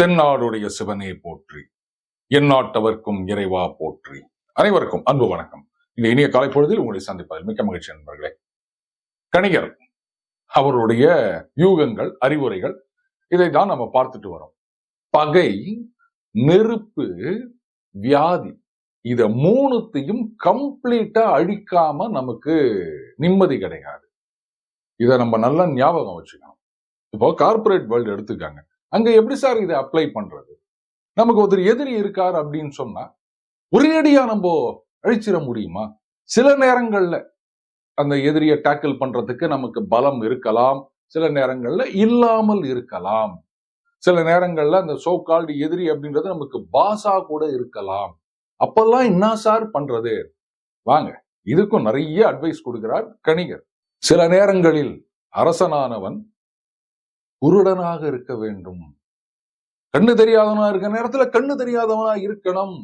தென்னாடுடைய சிவனே போற்றி எந்நாட்டவர்க்கும் இறைவா போற்றி. அனைவருக்கும் அன்பு வணக்கம். இந்த இனிய காலை பொழுதில் உங்களை சந்திப்பதில் மிக்க மகிழ்ச்சி நண்பர்களே. கணிகர் அவருடைய யூகங்கள் அறிவுரைகள் இதை தான் நம்ம பார்த்துட்டு வரோம். பகை நெருப்பு வியாதி இத மூணுத்தையும் கம்ப்ளீட்டா அழிக்காம நமக்கு நிம்மதி கிடையாது. இதை நம்ம நல்லா ஞாபகம் வச்சுக்கணும். இப்போ கார்ப்பரேட் வேர்ல்டு எடுத்துக்காங்க. அங்க எப்படி சார் இதை அப்ளை பண்றது? நமக்கு ஒருத்தர் எதிரி இருக்கார் அப்படின்னு சொன்னா ஒரேடியா நம்ம அழிச்சிட முடியுமா? சில நேரங்கள்ல அந்த எதிரியை டேக்கிள் பண்றதுக்கு நமக்கு பலம் இருக்கலாம். சில நேரங்கள்ல இல்லாமல் இருக்கலாம். சில நேரங்கள்ல அந்த சோ கால்டு எதிரி அப்படின்றது நமக்கு பாசா கூட இருக்கலாம். அப்பெல்லாம் என்ன சார் பண்றது? வாங்க இதுக்கும் நிறைய அட்வைஸ் கொடுக்கிறார் கணிகர். சில நேரங்களில் அரசனானவன் குருடனாக இருக்க வேண்டும். கண்ணு தெரியாதவனா இருக்க நேரத்துல கண்ணு தெரியாதவனா இருக்கணும்.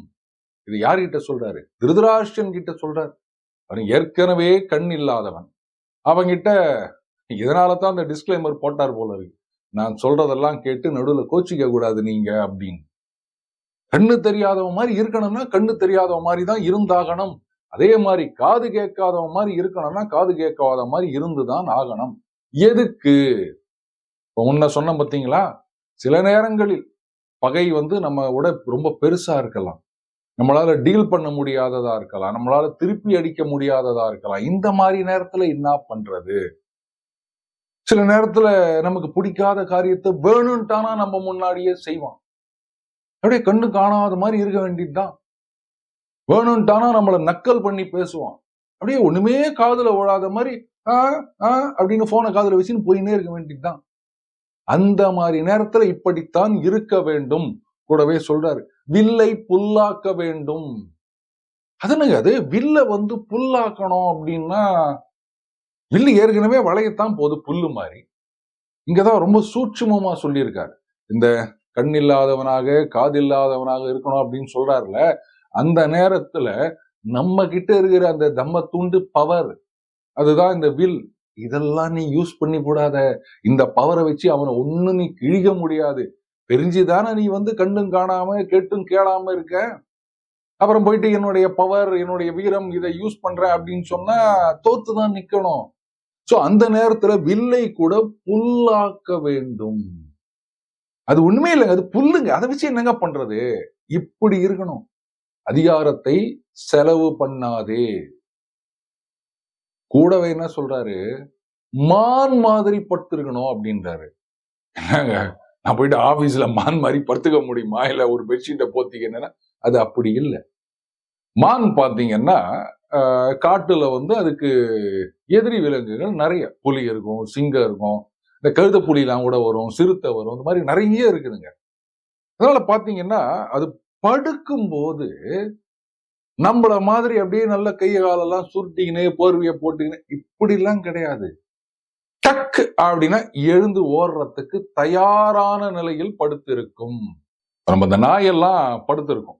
இது யார்கிட்ட சொல்றாரு? திருதராஷ்டன் கிட்ட சொல்றாரு. அவன் ஏற்கனவே கண் இல்லாதவன். அவங்கிட்ட இதனால தான் அந்த டிஸ்கிளைமர் போட்டார் போல இருக்கு. நான் சொல்றதெல்லாம் கேட்டு நடுவில் கோச்சிக்க கூடாது நீங்க அப்படின்னு. கண்ணு தெரியாதவன் மாதிரி இருக்கணும்னா கண்ணு தெரியாதவன் மாதிரி தான் இருந்தாகணும். அதே மாதிரி காது கேட்காதவன் மாதிரி இருக்கணும்னா காது கேட்காத மாதிரி இருந்துதான் ஆகணும். எதுக்கு? முன்ன சொன்ன பார்த்தீங்களா சில நேரங்களில் பகை வந்து நம்ம விட ரொம்ப பெருசா இருக்கலாம். நம்மளால டீல் பண்ண முடியாததா இருக்கலாம். நம்மளால திருப்பி அடிக்க முடியாததா இருக்கலாம். இந்த மாதிரி நேரத்துல என்ன பண்றது? சில நேரத்துல நமக்கு பிடிக்காத காரியத்தை வேணும்ட்டானா நம்ம முன்னாடியே செய்வான். அப்படியே கண்ணு காணாத மாதிரி இருக்க வேண்டியதுதான். வேணும்ட்டானா நம்மள நக்கல் பண்ணி பேசுவான். அப்படியே ஒண்ணுமே காதுல ஓடாத மாதிரி ஆ ஆ அப்படின்னு போனை காதுல வச்சுன்னு போயின்னே இருக்க வேண்டியதுதான். அந்த மாதிரி நேரத்துல இப்படித்தான் இருக்க வேண்டும். கூடவே சொல்றாரு வில்லை புல்லாக்க வேண்டும். அதனுங்க அது? வில்ல வந்து புல்லாக்கணும் அப்படின்னா வில்லு ஏற்கனவே வளையத்தான் போகுது புல்லு மாதிரி. இங்கதான் ரொம்ப சூட்சுமமா சொல்லியிருக்காரு. இந்த கண் இல்லாதவனாக காது இல்லாதவனாக இருக்கணும் அப்படின்னு சொல்றாருல அந்த நேரத்துல நம்ம கிட்ட இருக்கிற அந்த தம்ம துண்டு பவர் அதுதான் இந்த வில். இதெல்லாம் நீ யூஸ் பண்ணி கூடாத இந்த பவரை வச்சு அவனை ஒண்ணு நீ கிழிக்க முடியாது. தெரிஞ்சுதானே நீ வந்து கண்டும் காணாம கேட்டும் கேளாம இருக்க. அப்புறம் போயிட்டு என்னுடைய பவர் என்னுடைய வீரம் இதை யூஸ் பண்றேன் அப்படின்னு சொன்னா தோத்து தான் நிக்கணும். சோ அந்த நேரத்துல வில்லை கூட புல்லாக்க வேண்டும். அது உண்மை இல்லைங்க அது புல்லுங்க. அதை வச்சு என்னங்க பண்றது? இப்படி இருக்கணும். அதிகாரத்தை செலவு பண்ணாதே. கூடவே என்ன சொல்றாரு? மான் மாதிரி படுத்திருக்கணும் அப்படின்றாரு. நான் போயிட்டு ஆபீஸ்ல மான் மாதிரி படுத்துக்க முடியுமா? இல்ல ஒரு பெட்ஷீட்டை போத்திக்கன்னா அது அப்படி இல்லை. மான் பார்த்தீங்கன்னா ஆஹ், காட்டுல வந்து அதுக்கு எதிரி விலங்குகள் நிறைய. புலி இருக்கும் சிங்கம் இருக்கும் இந்த கழுத புலிலாம் கூட வரும் சிறுத்தை வரும் இந்த மாதிரி நிறைய இருக்குதுங்க. அதனால பாத்தீங்கன்னா அது படுக்கும்போது நம்மள மாதிரி அப்படியே நல்ல கைய காலெல்லாம் சுருட்டிக்கினே போர்வையை போட்டுக்கினே இப்படிலாம் கிடையாது. டக்கு அப்படின்னா எழுந்து ஓடுறதுக்கு தயாரான நிலையில் படுத்திருக்கும். நம்ம இந்த நாயெல்லாம் படுத்திருக்கும்.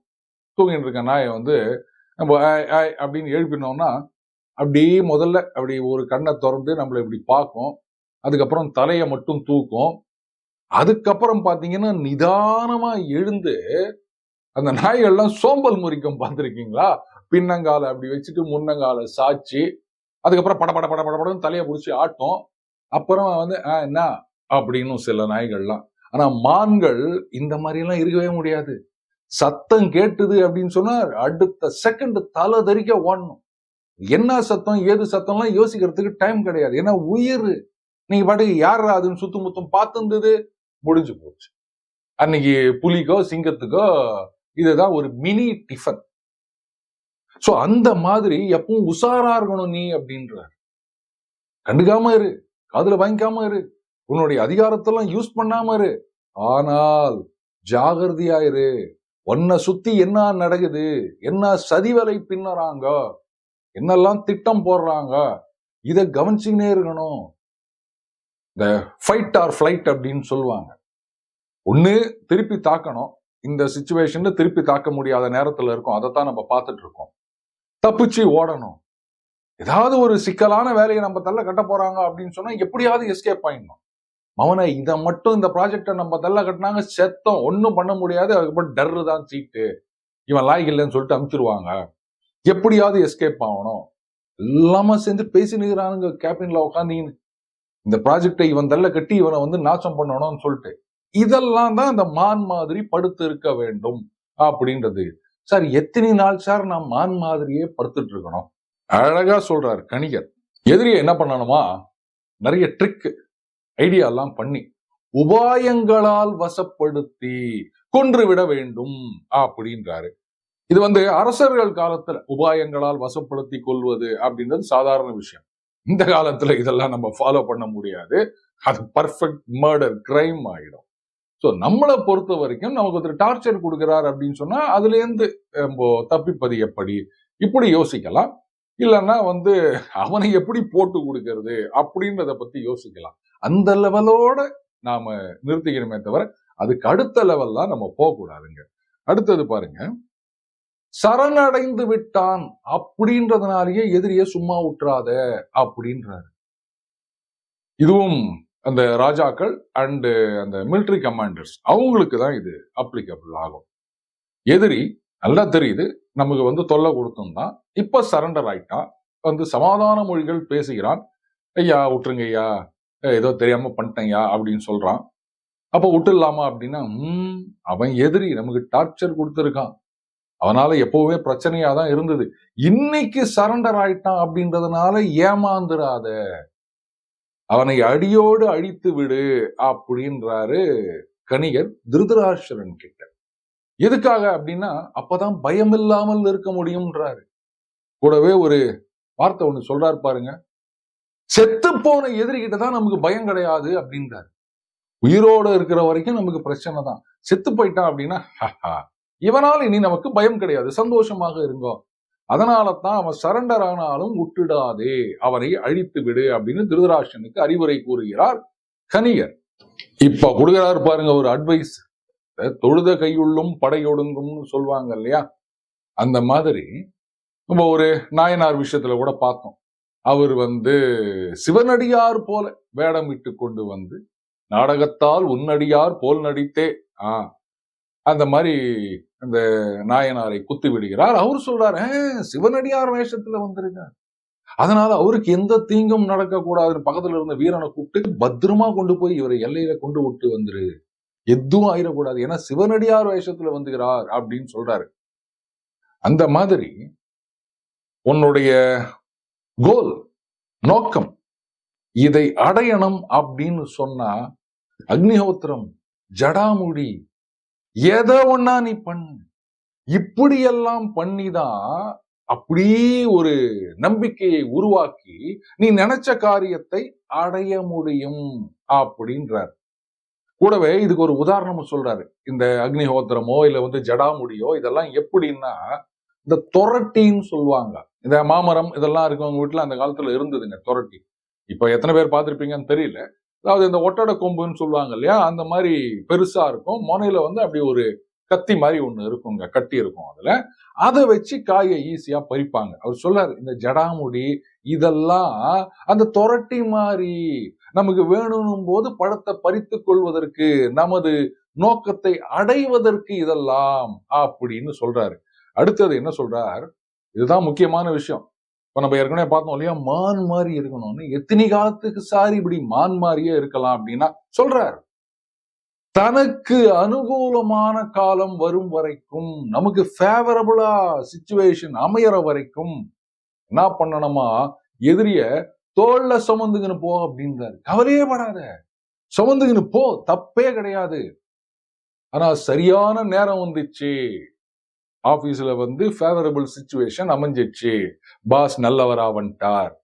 தூங்கிட்டு இருக்க நாயை வந்து நம்ம அப்படின்னு எழுப்பினோம்னா அப்படியே முதல்ல அப்படி ஒரு கண்ணை திறந்து நம்மளை இப்படி பார்க்கும். அதுக்கப்புறம் தலையை மட்டும் தூக்கும். அதுக்கப்புறம் பாத்தீங்கன்னா நிதானமா எழுந்து அந்த நாய்கள்லாம் சோம்பல் முறிக்கும் பார்த்துருக்கீங்களா? பின்னங்கால அப்படி வச்சுட்டு முன்னங்கால சாச்சி அதுக்கப்புறம் பட பட பட பட படன்னு தலையை பிடிச்சி ஆட்டும். அப்புறம் வந்து "ஆ, என்ன? அப்படின்னு சில நாய்கள்லாம். ஆனா மான்கள் இந்த மாதிரி எல்லாம் இருக்கவே முடியாது. சத்தம் கேட்டுது அப்படின்னு சொன்னா அடுத்த செகண்ட் தலை தரிக்க ஓடணும். என்ன சத்தம் ஏது சத்தம்லாம் யோசிக்கிறதுக்கு டைம் கிடையாது. ஏன்னா உயிர். நீங்க பாட்டுக்கு யார் அதுன்னு சுத்து முத்தம் பார்த்துருந்தது முடிஞ்சு போச்சு. அன்னைக்கு புலிக்கோ சிங்கத்துக்கோ இதுதான் ஒரு மினி டிஃபன் சோ அந்த மாதிரி எப்பவும் உஷாரா இருக்கணும் நீ அப்படின்றார். கண்டுக்காம இரு காதுல வாங்கிக்காம இரு உன்னுடைய அதிகாரத்தெல்லாம் யூஸ் பண்ணாம இரு. ஆனால் ஜாகிரதையா இரு உன்னை சுத்தி என்ன நடக்குது என்ன சதிவலை பின்னறாங்க என்னெல்லாம் திட்டம் போடுறாங்க இதை கவனிச்சுக்கினே இருக்கணும். இந்த ஃபைட் ஆர் ஃபிளைட் அப்படின்னு சொல்லுவாங்க. ஒண்ணு திருப்பி தாக்கணும் இந்த சுச்சுவேஷன்ல திருப்பி தாக்க முடியாத நேரத்துல இருக்கும். அதைத்தான் நம்ம பார்த்துட்டு இருக்கோம். தப்பிச்சு ஓடணும். ஏதாவது ஒரு சிக்கலான வேலையை நம்ம தள்ள கட்ட போறாங்க அப்படின்னு சொன்னா எப்படியாவது எஸ்கேப் ஆயிடணும். அவனை இதை மட்டும் இந்த ப்ராஜெக்டை நம்ம தள்ள கட்டினாங்க செத்தம். ஒன்றும் பண்ண முடியாது. அதுக்கப்புறம் டர்ரு தான் சீட்டு. இவன் லாய்க்கு இல்லைன்னு சொல்லிட்டு அமுச்சிருவாங்க. எப்படியாவது எஸ்கேப் ஆகணும். எல்லாமே சேர்ந்து பேசினுக்கிறானுங்க கேபின்ல உட்காந்து இந்த ப்ராஜெக்டை இவன் தள்ள கட்டி இவனை வந்து நாசம் பண்ணணும்னு சொல்லிட்டு. இதெல்லாம் தான் அந்த மான் மாதிரி படுத்து இருக்க வேண்டும் அப்படின்றது. சார் எத்தனை நாள் சார் நான் மான் மாதிரியே படுத்துட்டு இருக்கணும்? அழகா சொல்றாரு கணிகர். எதிரியை என்ன பண்ணணுமா? நிறைய ட்ரிக் ஐடியா எல்லாம் பண்ணி உபாயங்களால் வசப்படுத்தி கொன்று விட வேண்டும் அப்படின்றாரு. இது வந்து அரசர்கள் காலத்துல உபாயங்களால் வசப்படுத்தி கொள்வது அப்படின்றது சாதாரண விஷயம். இந்த காலத்துல இதெல்லாம் நம்ம ஃபாலோ பண்ண முடியாது. அது பர்ஃபெக்ட் மர்டர் கிரைம் ஆயிடும். ஸோ நம்மளை பொறுத்த வரைக்கும் நமக்கு ஒருத்தர் டார்ச்சர் கொடுக்குறார் அப்படின்னு சொன்னா அதுல இருந்து நம்ம தப்பிப்பது எப்படி? இப்படி யோசிக்கலாம். இல்லைன்னா வந்து அவனை எப்படி போட்டு கொடுக்கறது? அப்படின்றத பத்தி யோசிக்கலாம். அந்த லெவலோட நாம நிறுத்திக்கணுமே தவிர அதுக்கு அடுத்த லெவல்லாம் நம்ம போகக்கூடாதுங்க. அடுத்தது பாருங்க. சரணடைந்து விட்டான் அப்படின்றதுனாலேயே எதிரியை சும்மா விட்டுறாத அப்படின்றாரு. இதுவும் அந்த ராஜாக்கள் அண்டு அந்த மிலிட்டரி கமாண்டர்ஸ் அவங்களுக்கு தான் இது அப்ளிகபிள் ஆகும். எதிரி நல்லா தெரியுது நமக்கு வந்து தொல்லை கொடுத்துருந்தான் இப்போ சரண்டர் ஆயிட்டான் வந்து சமாதான மொழிகள் பேசுகிறான். ஐயா விட்டுருங்க ஐயா ஏதோ தெரியாம பண்ணிட்டேயா அப்படின்னு சொல்றான். அப்போ விட்டுடலாமா அப்படின்னா ம் அவன் எதிரி நமக்கு டார்ச்சர் கொடுத்துருக்கான். அவனால எப்பவுமே பிரச்சனையா தான் இருந்தது. இன்னைக்கு சரண்டர் ஆயிட்டான் அப்படின்றதுனால ஏமாந்துடாத அவனை அடியோடு அழித்து விடு அப்படின்றாரு கணிகர் திருதராஷ்டிரன் கிட்ட. எதுக்காக அப்படின்னா அப்பதான் பயம் இல்லாமல் இருக்க முடியும்ன்றாரு. கூடவே ஒரு வார்த்தை ஒண்ணு சொல்றாரு பாருங்க. செத்து போன எதிரிகிட்ட தான் நமக்கு பயம் கிடையாது அப்படின்றாரு. உயிரோட இருக்கிற வரைக்கும் நமக்கு பிரச்சனை தான். செத்து போயிட்டான் அப்படின்னா இவனால் இனி நமக்கு பயம் கிடையாது. சந்தோஷமாக இருங்கோ. அதனால தான் அவன் சரண்டர் ஆனாலும் விட்டுடாதே அவரை அழித்து விடு அப்படின்னு திருதராஷனுக்கு அறிவுரை கூறுகிறார் கனியர் இப்ப கொடுக்கிறாரு பாருங்க ஒரு அட்வைஸ் தொழுத கையுள்ளும் படையொடுங்கும்னு சொல்லுவாங்க இல்லையா? அந்த மாதிரி நம்ம ஒரு நாயனார் விஷயத்துல கூட பார்த்தோம். அவர் வந்து சிவனடியார் போல வேடம் இட்டு கொண்டு வந்து நாடகத்தால் உன்னடியார் போல் நடித்தே. ஆஹ் அந்த மாதிரி அந்த நாயனாரை குத்து விடுகிறார். அவர் சொல்றாரு சிவனடியார் வேஷத்துல வந்திருக்கார் அதனால அவருக்கு எந்த தீங்கும் நடக்கக்கூடாதுன்னு பக்கத்துல இருந்த வீரனை கூப்பிட்டு பத்திரமா கொண்டு போய் இவரை எல்லையில கொண்டு விட்டு வந்துரு. எதுவும் ஆயிடக்கூடாது. ஏன்னா சிவனடியார் வேஷத்துல வந்துகிறார் அப்படின்னு சொல்றாரு. அந்த மாதிரி உன்னுடைய கோல் நோக்கம் இதை அடையணும் அப்படின்னு சொன்னா அக்னிஹோத்திரம் ஜடாமுடி எதை ஒன்னா நீ பண்ணு. இப்படியெல்லாம் பண்ணிதான் அப்படி ஒரு நம்பிக்கையை உருவாக்கி நீ நினைச்ச காரியத்தை அடைய முடியும் அப்படின்றார். கூடவே இதுக்கு ஒரு உதாரணம் சொல்றாரு. இந்த அக்னிஹோத்திரமோ இல்ல வந்து ஜடாமுடியோ இதெல்லாம் எப்படின்னா இந்த தொரட்டின்னு சொல்லுவாங்க. இந்த மாமரம் இதெல்லாம் இருக்கவங்க வீட்டுல அந்த காலத்துல இருந்ததுங்க தொரட்டி. இப்ப எத்தனை பேர் பார்த்திருப்பீங்கன்னு தெரியல. அதாவது இந்த ஒட்டடை கொம்புன்னு சொல்லுவாங்க இல்லையா? அந்த மாதிரி பெருசா இருக்கும். முனையில வந்து அப்படி ஒரு கத்தி மாதிரி ஒன்று இருக்குங்க. கட்டி இருக்கும் அதுல. அதை வச்சு காயை ஈஸியா பறிப்பாங்க. அவர் சொல்லாரு இந்த ஜடாமுடி இதெல்லாம் அந்த தொரட்டி மாதிரி நமக்கு வேணும் போது பழத்தை பறித்து கொள்வதற்கு நமது நோக்கத்தை அடைவதற்கு இதெல்லாம் அப்படின்னு சொல்றாரு. அடுத்தது என்ன சொல்றார்? இதுதான் முக்கியமான விஷயம். இப்போ நம்ம ஏற்கனவே பார்த்தோம் இல்லையா? மான் மாதிரி இருக்கணும்னு. எத்தனை காலத்துக்கு சாரி இப்படி மான் மாதிரியே இருக்கலாம் அப்படின்னா சொல்றாரு. தனக்கு அனுகூலமான காலம் வரும் வரைக்கும் நமக்கு ஃபேவரபுளா சுச்சுவேஷன் அமையற வரைக்கும் என்ன பண்ணணுமா? எதிரிய தோல்ல சுமந்துங்கன்னு போ அப்படின்றாரு. கவலையே படாத. சுமந்துங்கன்னு போ. தப்பே கிடையாது. ஆனா சரியான நேரம் வந்துச்சு. ஆபீஸ்ல வந்து ஃபேவரபிள் சுச்சுவேஷன் அமைஞ்சிச்சு பாஸ் நல்லவரா வந்துட்டார்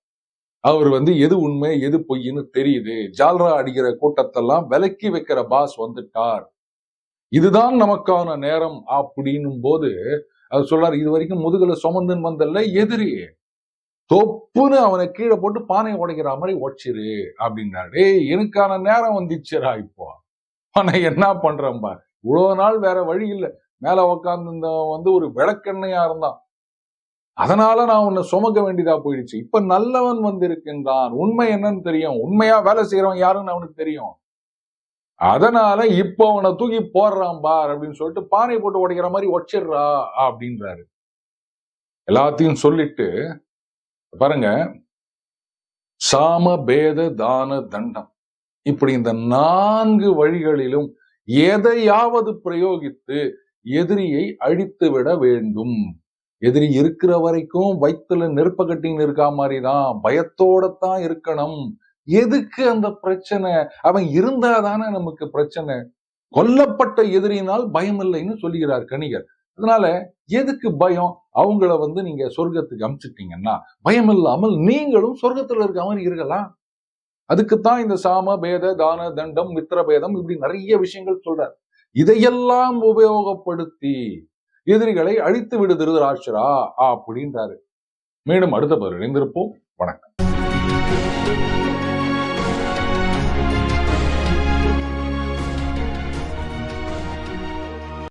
அவர் வந்து எது உண்மை எது பொய்ன்னு தெரியுது. ஜால்ரா அடிக்கிற கூட்டத்தெல்லாம் விலக்கி வைக்கிற பாஸ் வந்துட்டார். இதுதான் நமக்கான நேரம் அப்படின்னும் போது அவர் சொல்றாரு இது வரைக்கும் முதுகுல சுமந்துன்னு வந்தல்ல எதிரி. தொப்புன்னு அவனை கீழே போட்டு பானை உடைக்கிற மாதிரி உடைச்சிரு அப்படின்னாரு. எனக்கான நேரம் வந்துச்சுரா இப்போ. ஆனா என்ன பண்றேன்பா இவ்வளவு நாள் வேற வழி இல்லை. மேல உக்காந்து வந்து ஒரு விளக்கெண்ணையா இருந்தான். அதனால நான் உன்னை சுமக்க வேண்டியதா போயிடுச்சு. இப்ப நல்லவன் வந்திருக்கின்றான். உண்மை என்னன்னு தெரியும். உண்மையா வேலை செய்யறவன் யாருன்னு அவனுக்கு தெரியும். அதனால இப்போ அவனை தூக்கி போடுறான் பார் அப்படின்னு சொல்லிட்டு பானை போட்டு உடைக்கிற மாதிரி ஒச்சிடுறா அப்படின்றாரு. எல்லாத்தையும் சொல்லிட்டு பாருங்க சாம பேத தான தண்டம். இப்படி இந்த நான்கு வழிகளிலும் எதையாவது பிரயோகித்து எதிரியை அழித்து விட வேண்டும். எதிரி இருக்கிற வரைக்கும் வயிற்றுல நெருப்ப கட்டின்னு இருக்கா மாதிரிதான். பயத்தோட தான் இருக்கணும். எதுக்கு அந்த பிரச்சனை? அவன் இருந்தாதானே நமக்கு பிரச்சனை. கொல்லப்பட்ட எதிரினால் பயம் இல்லைன்னு சொல்லுகிறார் கணிகர். அதனால எதுக்கு பயம்? அவங்கள வந்து நீங்க சொர்க்கத்துக்கு அமிச்சிட்டீங்கன்னா பயம் இல்லாமல் நீங்களும் சொர்க்கத்துல இருக்க மாதிரி இருக்கலாம். அதுக்குத்தான் இந்த சாம பேத தான தண்டம் மித்திர பேதம் இப்படி நிறைய விஷயங்கள் சொல்றார். இதையெல்லாம் உபயோகப்படுத்தி எதிரிகளை அழித்து விடு திருதராட்சரா அப்படின்றாரு. மீண்டும் அடுத்த பதில் இணைந்திருப்போம். வணக்கம்.